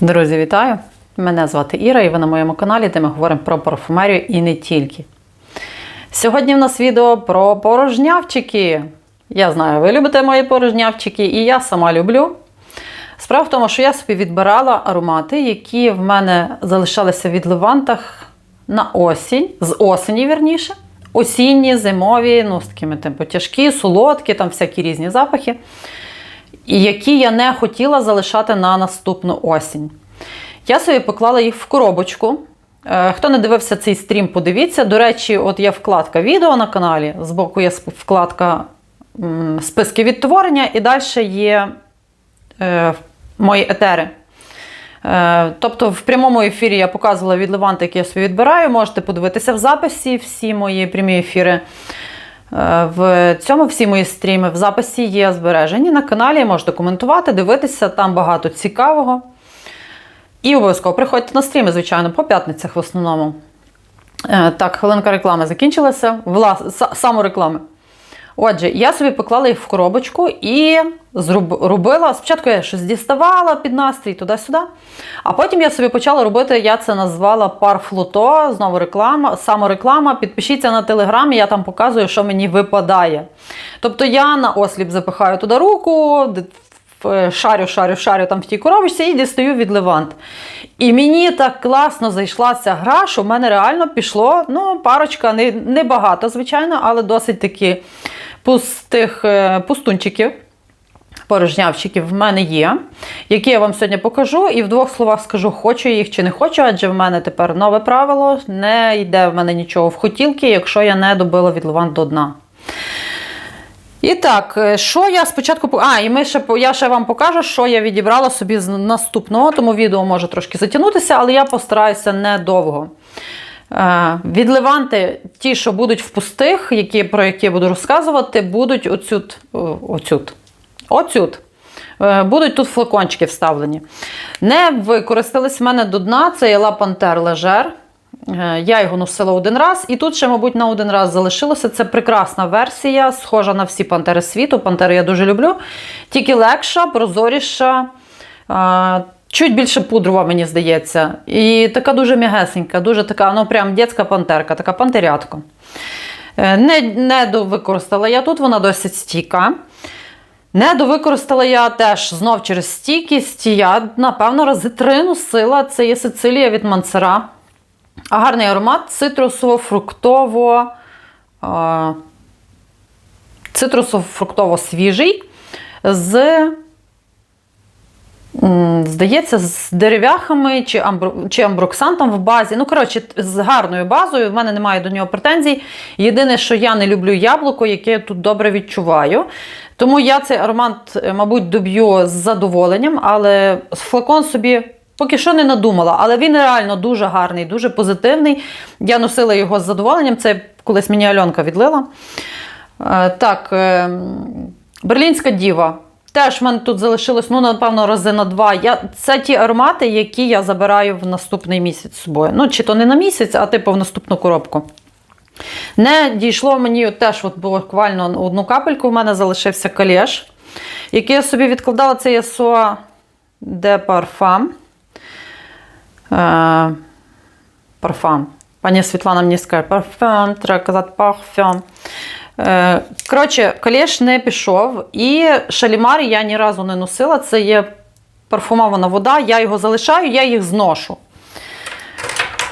Друзі, вітаю! Мене звати Іра, і ви на моєму каналі, де ми говоримо про парфумерію і не тільки. Сьогодні в нас відео про порожнявчики. Я знаю, ви любите мої порожнявчики, і я сама люблю. Справа в тому, що я собі відбирала аромати, які в мене залишалися в відливантах на осінь, з осені, вірніше. Осінні, зимові, ну, з такими типу, тяжкі, солодкі, там всякі різні запахи і які я не хотіла залишати на наступну осінь. Я собі поклала їх в коробочку. Е, Хто не дивився цей стрім, подивіться. До речі, от є вкладка відео на каналі. Збоку є вкладка списки відтворення, і далі є е, мої етери. Е, Тобто в прямому ефірі я показувала відливанти, які я собі відбираю. Можете подивитися в записі всі мої прямі ефіри. Е, В цьому всі мої стріми в записі є збережені на каналі. Можете коментувати, дивитися, там багато цікавого. І обов'язково приходьте на стріми, звичайно, по п'ятницях в основному. Е, Так, хвилинка реклами закінчилася. Влас... са- Самореклами. Отже, я собі поклала їх в коробочку і робила. Спочатку я щось діставала під настрій туди-сюди. А потім я собі почала робити, я це назвала парфлуто, знову реклама, самореклама. Підпишіться на телеграмі, я там показую, що мені випадає. Тобто я на осліп запихаю туди руку, шарю, шарю, шарю там в тій коробочці і дістаю від Левант. І мені так класно зайшла ця гра, що в мене реально пішло ну, парочка, не, не багато, звичайно, але досить таки пустих е, пустунчиків. Порожнявчиків в мене є, які я вам сьогодні покажу, і в двох словах скажу, хочу їх чи не хочу, адже в мене тепер нове правило: не йде в мене нічого в хотілки, якщо я не добила від Левант до дна. І так, е, що я спочатку. по- А, і ми ще, я ще вам покажу, що я відібрала собі з наступного, тому відео може трошки затягнутися, але я постараюся недовго. Е, Відливанти, ті, що будуть в пустих, які, про які я буду розказувати, будуть оцют. оцют. Оцют. Е, Будуть тут флакончики вставлені. Не використались в мене до дна, це є Leger. Е, Я його носила один раз, і тут ще, мабуть, на один раз залишилося. Це прекрасна версія, схожа на всі пантери світу. Пантери я дуже люблю. Тільки легша, прозоріша, чуть більше пудрова, мені здається. І така дуже м'ягесенька, дуже така, ну прям дітська пантерка, така пантерятка. Е, Не, не довикористала я тут, вона досить стійка. Не довикористала я теж знов через стійкість. Я, напевно, рази три носила. Це є Сицилія від Мансера. А гарний аромат цитрусово-фруктово. е, Цитрусово-фруктово свіжий. З, здається, з дерев'яхами чи, амбро, чи амброксантом в базі. Ну, коротше, з гарною базою. В мене немає до нього претензій. Єдине, що я не люблю яблуко, яке я тут добре відчуваю. Тому я цей аромат, е, мабуть, доб'ю з задоволенням, але флакон собі поки що не надумала. Але він реально дуже гарний, дуже позитивний. Я носила його з задоволенням. Це колись мені Альонка відлила. Е, Так, е, Берлінська діва. Теж в мене тут залишилось, ну, напевно, рази на два. Я, це ті аромати, які я забираю в наступний місяць з собою. Ну, чи то не на місяць, а типу в наступну коробку. Не дійшло мені теж от буквально одну капельку. У мене залишився калєш, який я собі відкладала. Це є Soa de Parfum. Е, Парфам. Пані Світлана мені скаже, парфюм, треба казати парфюм. Е, Коротше, калєш не пішов. І шалімар я ні разу не носила. Це є парфумована вода. Я його залишаю, я їх зношу.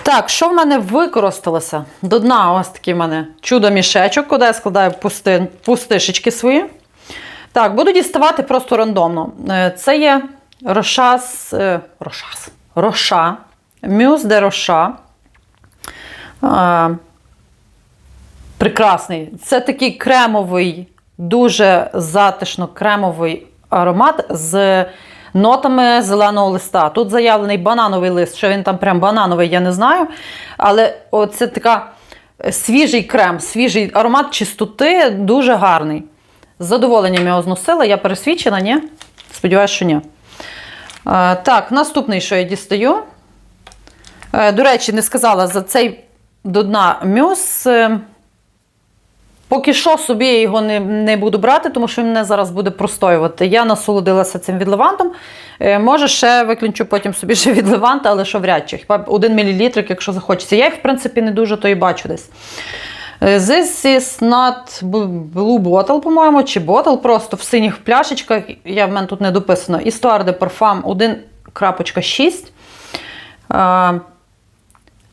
Так, що в мене використалося? До дна ось такий в мене чудо-мішечок, куди я складаю пусти, пустишечки свої. Так, буду діставати просто рандомно. Е, Це є Рошас. е, Рошас. Роша. Мюс де Роша. Е, Прекрасний. Це такий кремовий, дуже затишно кремовий аромат з нотами зеленого листа. Тут заявлений банановий лист, що він там прям банановий, я не знаю. Але це така свіжий крем, свіжий аромат чистоти, дуже гарний. З задоволенням його зносила. Я пересвідчена, ні? Сподіваюся, що ні. Е, Так, наступний, що я дістаю. Е, До речі, не сказала за цей до дна мюс. Поки що собі я його не, не буду брати, тому що він мене зараз буде простоювати. Я насолодилася цим від левантом. Е, може, ще виключу потім собі ще від леванта, але що вряд чи. Хіба один мілілітр, якщо захочеться. Я їх, в принципі, не дуже то і бачу десь. Е, This is not blue bottle, по-моєму, чи bottle просто в синіх пляшечках. Я в мене тут не дописано. Histoire de Parfum 1.6. Е,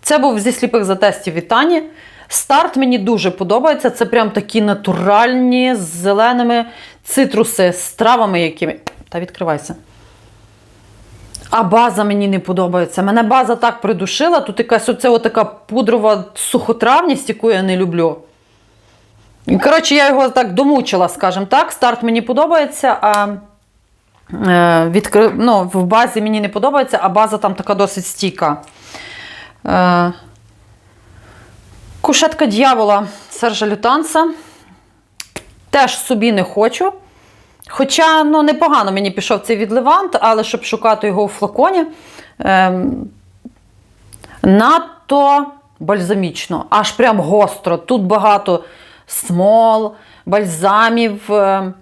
Це був зі сліпих затестів від Тані. Старт мені дуже подобається. Це прям такі натуральні з зеленими цитруси, з травами якими. Та відкривайся. А база мені не подобається. Мене база так придушила. Тут якась оце отака пудрова сухотравність, яку я не люблю. Коротше, я його так домучила, скажімо так. Старт мені подобається, а е, відкри... ну, в базі мені не подобається, а база там така досить стійка. Е, Кушетка дьявола Сержа Лютанса. Теж собі не хочу. Хоча ну, непогано мені пішов цей відливант, але щоб шукати його у флаконі, ем, надто бальзамічно, аж прям гостро. Тут багато смол, бальзамів, ем,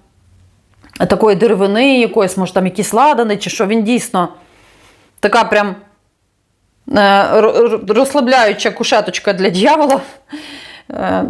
такої деревини, якоїсь, може, там якісь ладани, чи що він дійсно така прям е, розслабляюча кушеточка для дьявола. Е,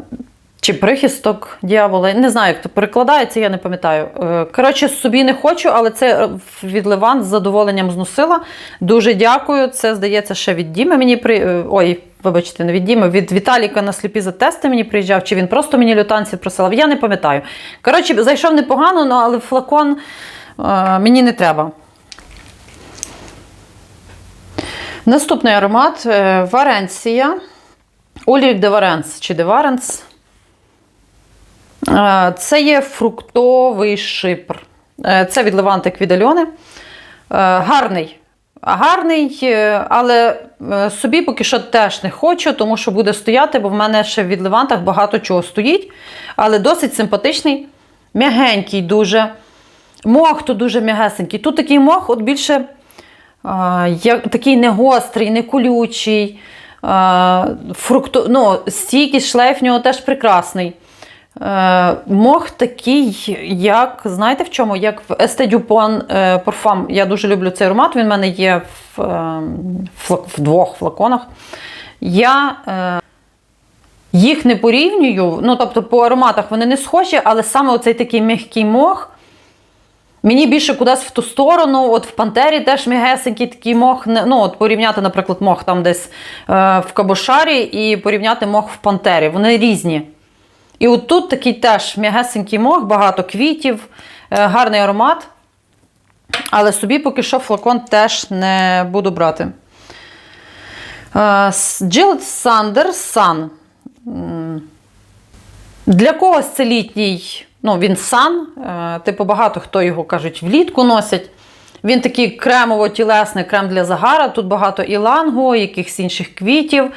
Чи прихисток дьявола. Не знаю, як це перекладається, я не пам'ятаю. Е, Коротше, собі не хочу, але це е, від Левант з задоволенням зносила. Дуже дякую. Це, здається, ще від Діми мені при. е, Ой, вибачте, не від Діми, від Віталіка на сліпі за тести мені приїжджав, чи він просто мені лютанці присилав. Я не пам'ятаю. Коротше, зайшов непогано, ну, але флакон е, мені не треба. Наступний аромат е, Варенція. Ульрік де Варенс чи де Варенс. Е, Це є фруктовий шипр. Е, Це від Левантик від Гарний. Гарний, але собі поки що теж не хочу, тому що буде стояти, бо в мене ще від Левантах багато чого стоїть. Але досить симпатичний, м'ягенький дуже. Мох тут дуже м'ягесенький. Тут такий мох, от більше такий не гострий, не колючий. А, фрукто, ну, стійкість шлейф в нього теж прекрасний. Е, мох такий, як, знаєте в чому? Як в Estée Dupont е, Parfum. Я дуже люблю цей аромат, він в мене є в, е, в двох флаконах. Я е, їх не порівнюю, ну, тобто по ароматах вони не схожі, але саме оцей такий м'який мох. Мені більше кудись в ту сторону, от в Пантері теж м'ягесенький такий мох. Ну, от порівняти, наприклад, мох там десь е, в Кабошарі і порівняти мох в Пантері. Вони різні. І от тут такий теж м'ягесенький мох, багато квітів, е, гарний аромат. Але собі поки що флакон теж не буду брати. Е, с- Jill Sander Sun. Для когось це літній, ну він сан, е, типу багато хто його кажуть влітку носять. Він такий кремово-тілесний крем для загара. Тут багато ілангу, якихось інших квітів.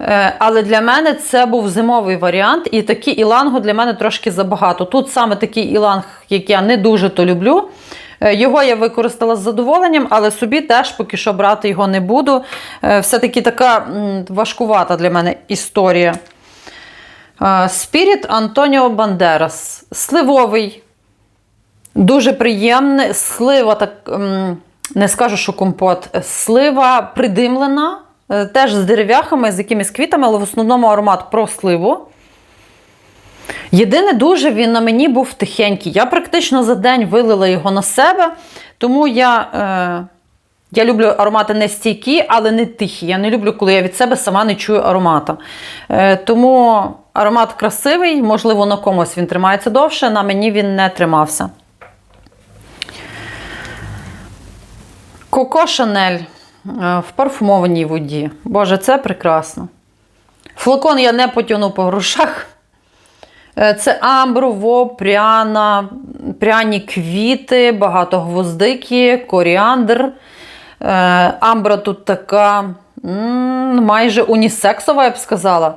Е, Але для мене це був зимовий варіант, і такі ілангу для мене трошки забагато. Тут саме такий іланг, як я не дуже то люблю. Е, Його я використала з задоволенням, але собі теж поки що брати його не буду. Все-таки така важкувата для мене історія. Спіріт Антоніо Бандерас. Сливовий. Дуже приємний. Слива, так, не скажу, що компот. Слива придимлена, е, теж з дерев'яхами, з якимись квітами, але в основному аромат про сливу. Єдине, дуже він на мені був тихенький. Я практично за день вилила його на себе, тому я. Е, я люблю аромати не стійкі, але не тихі. Я не люблю, коли я від себе сама не чую аромата. Е, тому аромат красивий, можливо, на комусь він тримається довше, на мені він не тримався. Коко Шанель е, в парфумованій воді. Боже, це прекрасно. Флакон я не потягну по грошах. Е, Це амброво, пряна, пряні квіти, багато гвоздики, коріандр. Е, Амбра тут така майже унісексова, я б сказала.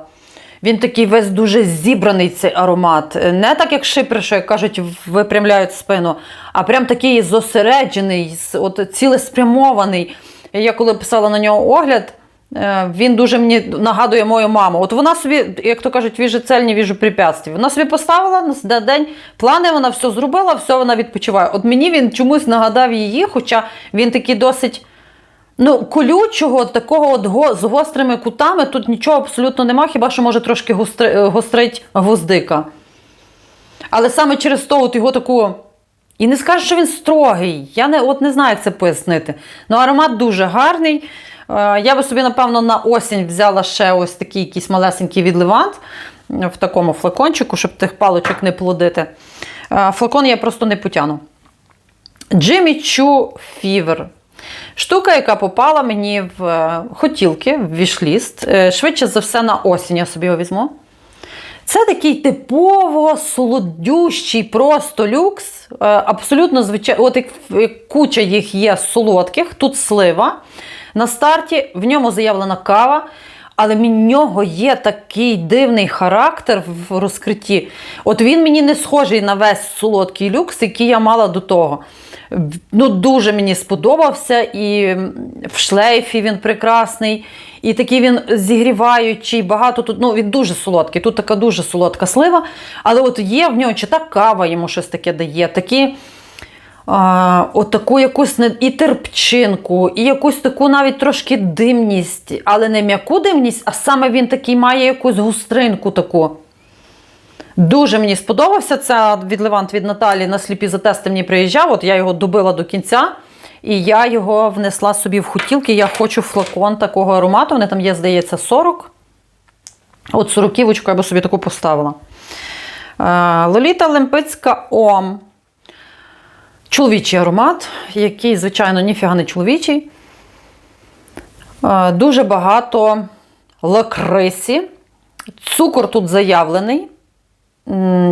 Він такий весь дуже зібраний цей аромат. Не так, як шипри, що як кажуть, випрямляють спину, а прям такий зосереджений, от цілеспрямований. Я коли писала на нього огляд, Е, Він дуже мені нагадує мою маму. От вона собі, як то кажуть, віже цель, не віжу препятствий. Вона собі поставила на день плани, вона все зробила, все вона відпочиває. От мені він чомусь нагадав її, хоча він такий досить ну, колючого, такого от го, з гострими кутами. Тут нічого абсолютно нема, хіба що може трошки гостри, е, гострить гвоздика. Але саме через то от його таку. І не скажу, що він строгий. Я не, от не знаю, як це пояснити. Ну, аромат дуже гарний. Е, Я би собі, напевно, на осінь взяла ще ось такий якийсь малесенький відливант в такому флакончику, щоб тих паличок не плодити. Е, Флакон я просто не потяну. Jimmy Choo Fever. Штука, яка попала мені в е, хотілки, в вішліст. Е, Швидше за все, на осінь я собі його візьму. Це такий типово солодющий, просто люкс. Е, Абсолютно звичайно, от куча їх є солодких, тут слива. На старті в ньому заявлена кава, але в нього є такий дивний характер в розкритті. От він мені не схожий на весь солодкий люкс, який я мала до того. Ну, дуже мені сподобався, і в шлейфі він прекрасний, і такий він зігріваючий, багато тут. Ну, він дуже солодкий. Тут така дуже солодка слива. Але от є в нього чи та кава йому щось таке дає, такі. А, от таку якусь і терпчинку, і якусь таку навіть трошки димність, але не м'яку димність, а саме він такий має якусь густринку таку. Дуже мені сподобався. Це відливант від Наталі на сліпі затести мені приїжджав. От я його добила до кінця. І я його внесла собі в хотілки. Я хочу флакон такого аромату. Вони там є, здається, 40. От сороківочку я би собі таку поставила. Е, Лоліта Лемпицька Ом. Чоловічий аромат, який, звичайно, ніфіга не чоловічий. Е, Дуже багато лакрисі. Цукор тут заявлений.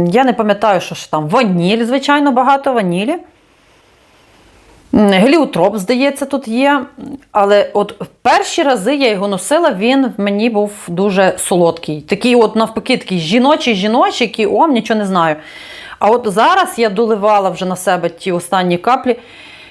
Я не пам'ятаю, що ж там. Ваніль, звичайно, багато ванілі. Геліотроп, здається, тут є. Але от перші рази я його носила, він в мені був дуже солодкий. Такий, от навпаки, такий жіночий, жіночий, який ом, нічого не знаю. А от зараз я доливала вже на себе ті останні каплі.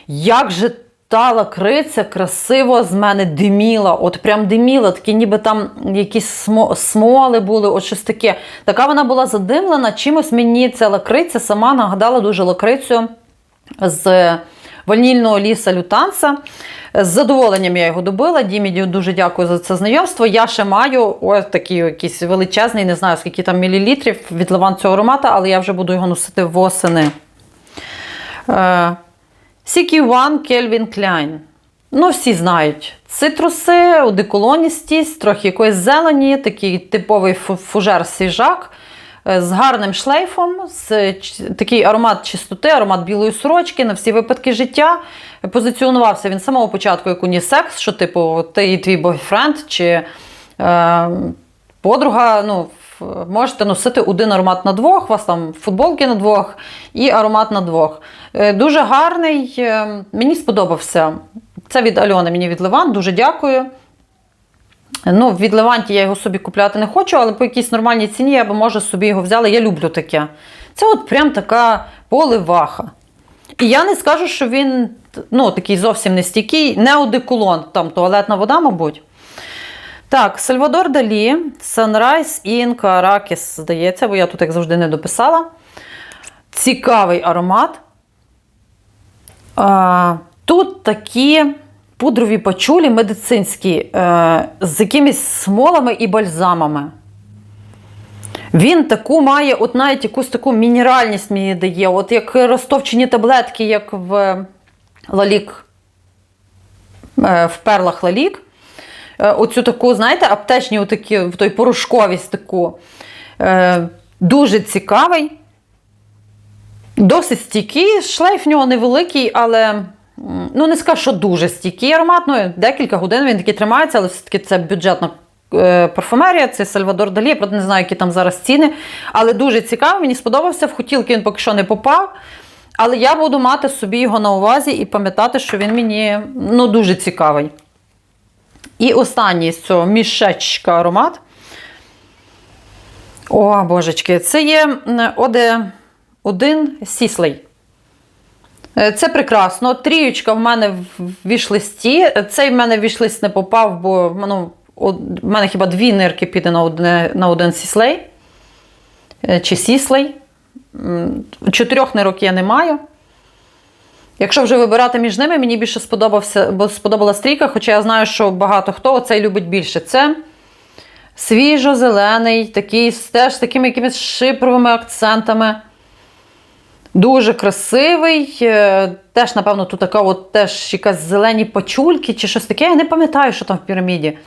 Як же та лакриця красиво з мене диміла, от прям диміла, такі ніби там якісь смоли були, от щось таке. Така вона була задимлена. Чимось мені ця лакриця сама нагадала дуже лакрицю з ванільного ліса лютанса. З задоволенням я його добила. Дімі дуже дякую за це знайомство. Я ще маю ось такий якийсь величезний, не знаю скільки там мілілітрів від лаван цього аромата, але я вже буду його носити восени. Е, CQ1 Calvin Klein. Ну, всі знають. Цитруси, одеколоністість, трохи якоїсь зелені, такий типовий фужер свіжак е, з гарним шлейфом, з такий аромат чистоти, аромат білої сорочки на всі випадки життя. Позиціонувався він з самого початку як унісекс, що, типу, ти і твій бойфренд чи е, подруга. ну, Можете носити один аромат на двох, у вас там футболки на двох і аромат на двох. Е, Дуже гарний, е, мені сподобався. Це від Альони, мені від Леван, дуже дякую. Ну, від Леванті я його собі купляти не хочу, але по якійсь нормальній ціні я би, може, собі його взяла. Я люблю таке. Це от прям така поливаха. І я не скажу, що він ну, такий зовсім не стійкий, не одеколон, там туалетна вода, мабуть. Так, Сальвадор Далі, Sunrise in Caracas, здається, бо я тут, як завжди, не дописала. Цікавий аромат. А, тут такі пудрові пачулі медицинські е, з якимись смолами і бальзамами. Він таку має, от навіть якусь таку мінеральність мені дає, от як розтовчені таблетки, як в Лалік, е, в перлах Лалік. Е, Оцю таку, знаєте, аптечні, отакі, в той порошковість таку. Е, Дуже цікавий. Досить стійкий, шлейф в нього невеликий, але ну не скажу, що дуже стійкий аромат. Ну, декілька годин він такий тримається, але все-таки це бюджетна е, парфумерія, це Сальвадор Далі. Я правда не знаю, які там зараз ціни. Але дуже цікавий, мені сподобався. В хотілки він поки що не попав. Але я буду мати собі його на увазі і пам'ятати, що він мені ну, дуже цікавий. І останній з цього мішечка аромат. О, божечки, це є оде, один сіслей. Е, Це прекрасно. Трієчка в мене в вішлисті. Цей в мене в вішлист не попав, бо ну, в мене хіба дві нирки піде на, одне, на один сіслей Е, чи сіслей. Чотирьох нирок я не маю. Якщо вже вибирати між ними, мені більше сподобався, бо сподобалась трійка, хоча я знаю, що багато хто цей любить більше. Це свіжо-зелений, такий теж з такими якимись шипровими акцентами. Дуже красивий. Е, Теж, напевно, тут така от теж якась зелені пачульки чи щось таке. Я не пам'ятаю, що там в піраміді.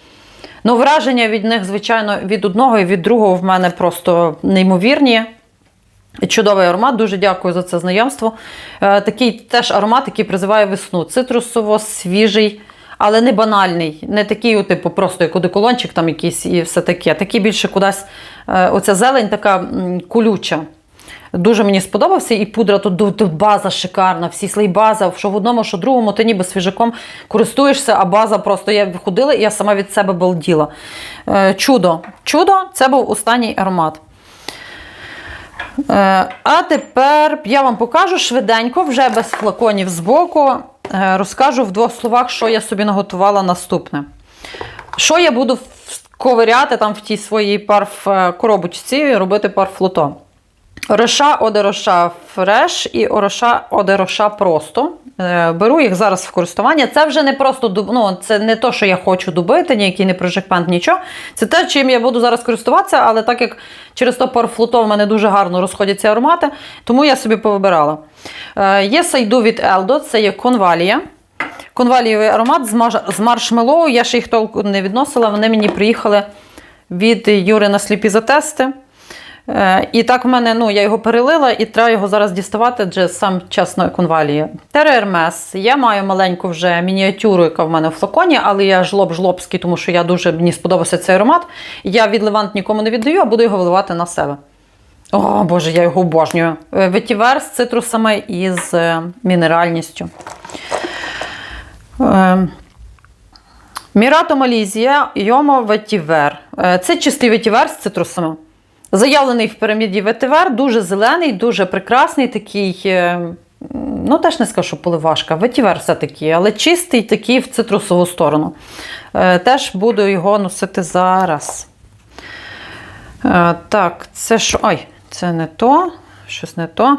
Ну, враження від них, звичайно, від одного і від другого в мене просто неймовірні. Чудовий аромат, дуже дякую за це знайомство. Е, такий теж аромат, який призиває весну. Цитрусово, свіжий, але не банальний. Не такий, типу, просто як одеколончик там якийсь і все таке. Такий більше кудись, е, оця зелень така колюча. Дуже мені сподобався, і пудра тут, тут, база шикарна, всі слей база, що в одному, що в другому, ти ніби свіжаком користуєшся, а база просто я ходила і я сама від себе балділа. Е, чудо. Чудо, це був останній аромат. Е, А тепер я вам покажу швиденько, вже без флаконів збоку. е, Розкажу в двох словах, що я собі наготувала наступне. Що я буду ковиряти там в тій своїй парф коробочці коробочці, робити парфлото. Ороша Одероша Фреш і Ороша Одероша просто. Е, Беру їх зараз в користування. Це вже не просто ну, це не то, що я хочу дубити, ніякий не прожекпент, нічого. Це те, чим я буду зараз користуватися, але так як через то парфлуто в мене дуже гарно розходяться аромати, тому я собі повибирала. Е, Є сайду від Eldo, це є конвалія. Конвалієвий аромат з, маршмеллоу. Я ще їх толком не відносила. Вони мені приїхали від Юри на сліпі затести. Е, І так в мене, ну, я його перелила і треба його зараз діставати, адже сам чесно конвалії. Терермес. Я маю маленьку вже мініатюру, яка в мене в флаконі, але я жлоб-жлобський, тому що я дуже мені сподобався цей аромат. Я від Левант нікому не віддаю, а буду його виливати на себе. О, Боже, я його обожнюю. Е, Ветівер з цитрусами і з е, мінеральністю. Мірато Малізія, Йомо Ветівер. Це чистий ветівер з цитрусами. Заявлений в піраміді ветивер, дуже зелений, дуже прекрасний, такий, е, ну теж не скажу, що поливашка, ветівер все-таки, але чистий такий в цитрусову сторону. Е, Теж буду його носити зараз. Е, Так, це що? Ой, це не то, щось не то.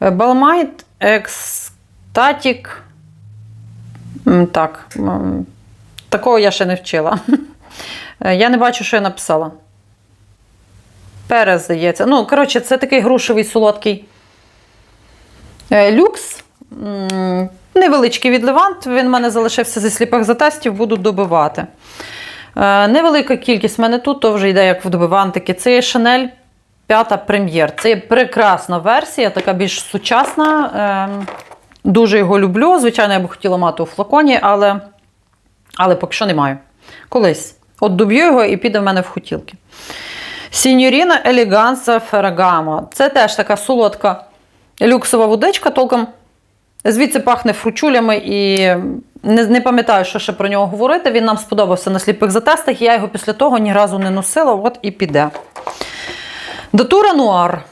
Балмайт Екстатік. Так, такого я ще не вчила. Я не бачу, що я написала. Перець, здається. Ну, коротше, це такий грушевий солодкий е, люкс. Невеличкий від Левант. Він в мене залишився зі сліпих затестів, буду добивати. Е, Невелика кількість в мене тут, то вже йде як в добивантики. Це є Шанель 5 прем'єр. Це є прекрасна версія, така більш сучасна. Ем, Дуже його люблю. Звичайно, я б хотіла мати у флаконі, але, але поки що не маю. Колись. От доб'ю його і піде в мене в хотілки. Сіньоріна Еліганса Феррагамо. Це теж така солодка люксова водичка, толком звідси пахне фручулями і не, не пам'ятаю, що ще про нього говорити. Він нам сподобався на сліпих затестах. Я його після того ні разу не носила, от і піде. Датура Нуар.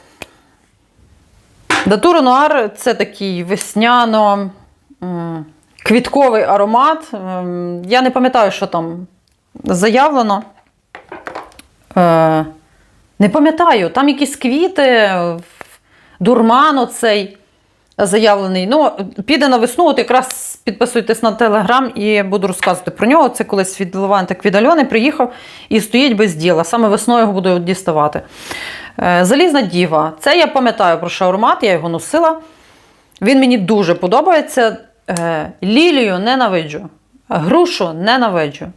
Датура Нуар це такий весняно-квітковий аромат. Ем, Я не пам'ятаю, що там заявлено. Не пам'ятаю, там якісь квіти, дурман оцей заявлений. Ну, піде на весну, от якраз підписуйтесь на телеграм і буду розказувати про нього. Це колись від Левантик від Альони приїхав і стоїть без діла. Саме весною його буду діставати. Е, Залізна діва. Це я пам'ятаю про що аромат, я його носила. Він мені дуже подобається. Е, Лілію ненавиджу, грушу ненавиджу.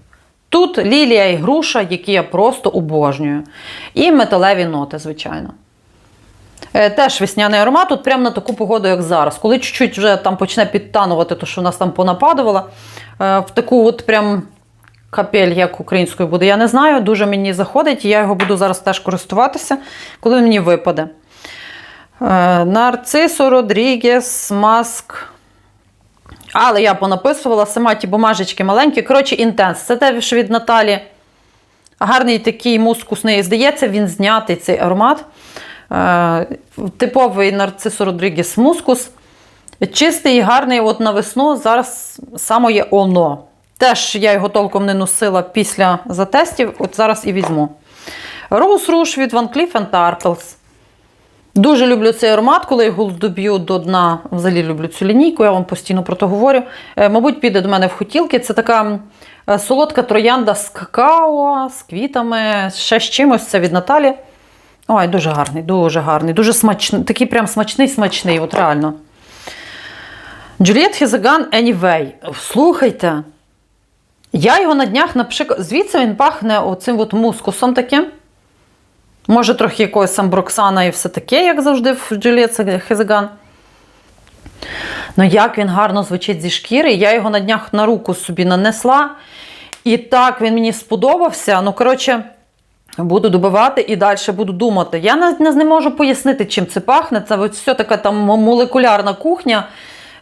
Тут лілія і груша, які я просто обожнюю. І металеві ноти, звичайно. Е, Теж весняний аромат, тут прямо на таку погоду, як зараз. Коли чуть-чуть вже там почне підтанувати, то що в нас там понападувало, е, в таку от прям капель, як українською буде, я не знаю. Дуже мені заходить, і я його буду зараз теж користуватися, коли він мені випаде. Е, Нарцисо Родрігес, Маск. Але я понаписувала сама ті бумажечки маленькі. Коротше, інтенс. Це теж від Наталі. Гарний такий мускусний, здається, він знятий цей аромат. Е, Типовий нарцисо Родрігес мускус. Чистий і гарний от на весну зараз саме є оно. Теж я його толком не носила після затестів, от зараз і візьму. Rose Rouge від Van Cleef Arpels. Дуже люблю цей аромат, коли його доб'ю до дна. Взагалі люблю цю лінійку, я вам постійно про то говорю. Е, Мабуть, піде до мене в хотілки. Це така е, солодка троянда з какао, з квітами, ще з чимось. Це від Наталі. Ой, дуже гарний, дуже гарний, дуже смачний, такий прям смачний, смачний, от реально. Juliet Хізаган Anyway. Слухайте. Я його на днях напшик... Звідси він пахне оцим от мускусом таким. Може, трохи якогось самброксана і все таке, як завжди в Juliet Хезаган. Ну, як він гарно звучить зі шкіри. Я його на днях на руку собі нанесла. І так він мені сподобався. Ну, коротше, буду добивати і далі буду думати. Я навіть не, можу пояснити, чим це пахне. Це ось все така там молекулярна кухня.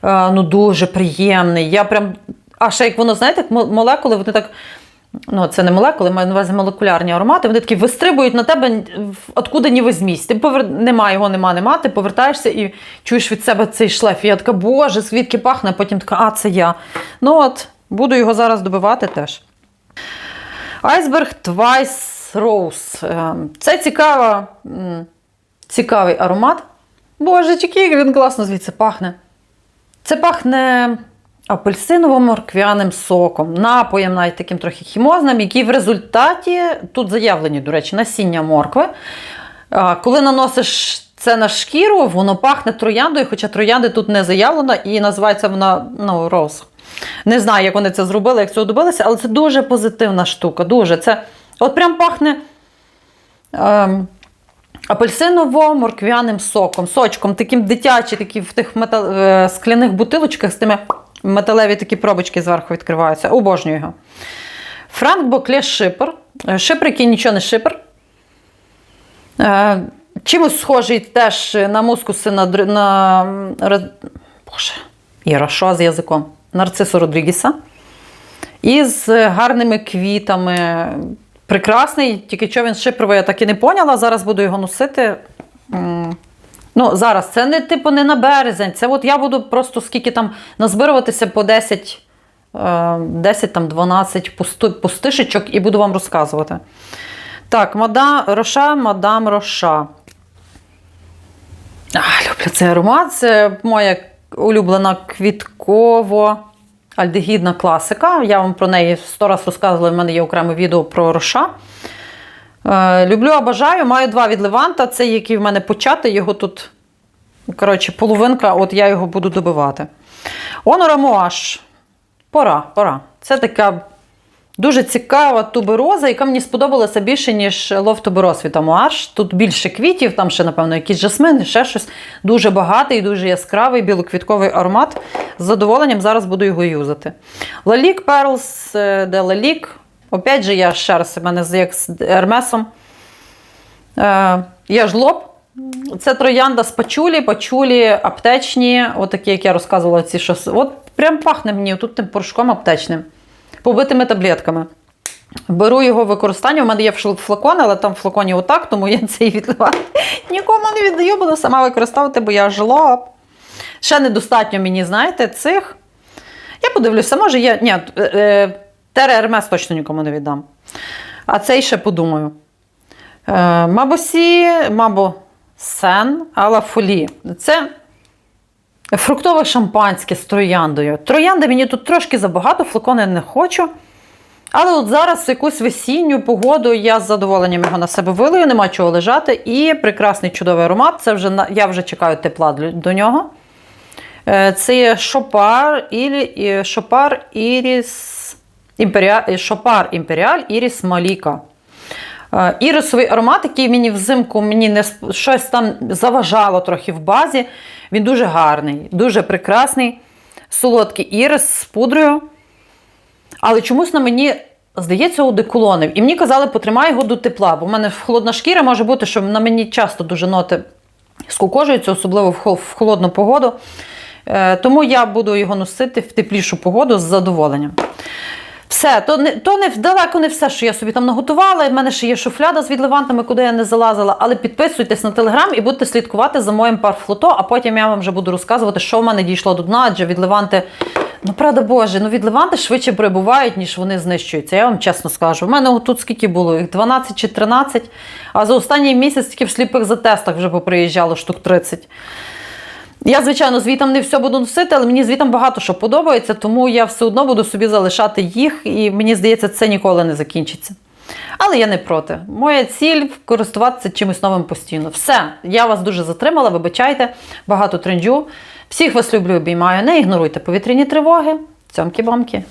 Е, ну, дуже приємний. Я прям. А ще як воно, знаєте, молекули, вони так. Ну, це не молекули, маю на увазі молекулярні аромати. Вони такі вистрибують на тебе, откуда ні візьмісь. Ти повер... нема його, нема, нема. Ти повертаєшся і чуєш від себе цей шлейф. І я така, боже, звідки пахне, а потім така, а це я. Ну от, буду його зараз добивати теж. Айсберг Twice Rose. Е, Це цікава, цікавий аромат. Боже, який він класно звідси пахне. Це пахне апельсиново-морквяним соком, напоєм навіть таким трохи хімозним, який в результаті, тут заявлені, до речі, насіння моркви. Коли наносиш це на шкіру, воно пахне трояндою, хоча троянди тут не заявлено, і називається вона ну, роз. Не знаю, як вони це зробили, як цього добилися, але це дуже позитивна штука. Дуже. Це от прям пахне. Ем, апельсиново-морквяним соком, сочком, таким дитячий, такі в тих метал... скляних бутилочках з тими металеві такі пробочки зверху відкриваються. Обожнюю його. Франк Бокле Шипер. Е, Шипер, який нічого не шипер. Е, Чимось схожий теж на мускуси на, на Боже, Іра, з язиком? Нарцису Родрігіса. І з гарними квітами. Прекрасний, тільки що він шипровий, я так і не поняла. Зараз буду його носити. Ну, зараз це не типу не на березень. Це от я буду просто скільки там назбируватися по 10, е, 10 там 12 пусти- пустишечок і буду вам розказувати. Так, мадам Роша, мадам Роша. А, люблю цей аромат. Це моя улюблена квітково альдегідна класика. Я вам про неї сто раз розказувала, в мене є окреме відео про Роша. Е, люблю, обажаю. Маю два від Леванта. Це який в мене початий, його тут, коротше, половинка, от я його буду добивати. Honor Amouage. Пора, пора. Це така дуже цікава тубероза, яка мені сподобалася більше, ніж лов тубероз від Amouage. Тут більше квітів, там ще, напевно, якісь жасмини, ще щось. Дуже багатий, дуже яскравий, білоквітковий аромат. З задоволенням зараз буду його юзати. Лалік Pearls е, де Лалік. Опять же, я ще раз мене як з Ермесом. Е, я жлоб. Це троянда з пачулі, пачулі аптечні, отакі, як я розказувала, ці що. с- От прям пахне мені тут тим порошком аптечним, побитими таблетками. Беру його в використання. У мене є флакон, але там в флаконі отак, тому я цей відливаю. Нікому не віддаю, буду сама використовувати, бо я жлоб. Ще недостатньо мені, знаєте, цих. Я подивлюся, може є. Ні, е, е, точно нікому не віддам. А цей ще подумаю. Е, Мабосі, мабо Сен Ала Фолі. Це фруктове шампанське з трояндою. Троянди мені тут трошки забагато, флакони не хочу. Але от зараз якусь весінню погоду я з задоволенням його на себе вилию, нема чого лежати. І прекрасний чудовий аромат. Це вже я вже чекаю тепла до нього. Е, Це є Шопар, і- Шопар Іріс Імперіаль, Шопар Імперіаль Іріс Маліка. Е, Ірисовий аромат, який мені взимку мені не щось там заважало трохи в базі. Він дуже гарний, дуже прекрасний. Солодкий ірис з пудрою. Але чомусь на мені, здається, одеколонив. І мені казали, потримай його до тепла, бо в мене холодна шкіра може бути, що на мені часто дуже ноти скукожуються, особливо в холодну погоду. Е, Тому я буду його носити в теплішу погоду з задоволенням. Все, то не то не далеко не все, що я собі там наготувала. В мене ще є шуфляда з відливантами, куди я не залазила. Але підписуйтесь на телеграм і будете слідкувати за моїм парфлото, а потім я вам вже буду розказувати, що в мене дійшло до дна, адже відливанти. Ну, правда Боже, ну відливанти швидше прибувають, ніж вони знищуються. Я вам чесно скажу. У мене тут скільки було? Їх 12 чи 13, а за останній місяць тільки в сліпих затестах вже поприїжджало штук 30. Я, звичайно, звітом не все буду носити, але мені звітом багато що подобається, тому я все одно буду собі залишати їх, і мені здається, це ніколи не закінчиться. Але я не проти. Моя ціль користуватися чимось новим постійно. Все, я вас дуже затримала, вибачайте, багато тренджу. Всіх вас люблю, обіймаю. Не ігноруйте повітряні тривоги. Цьомки-бомки.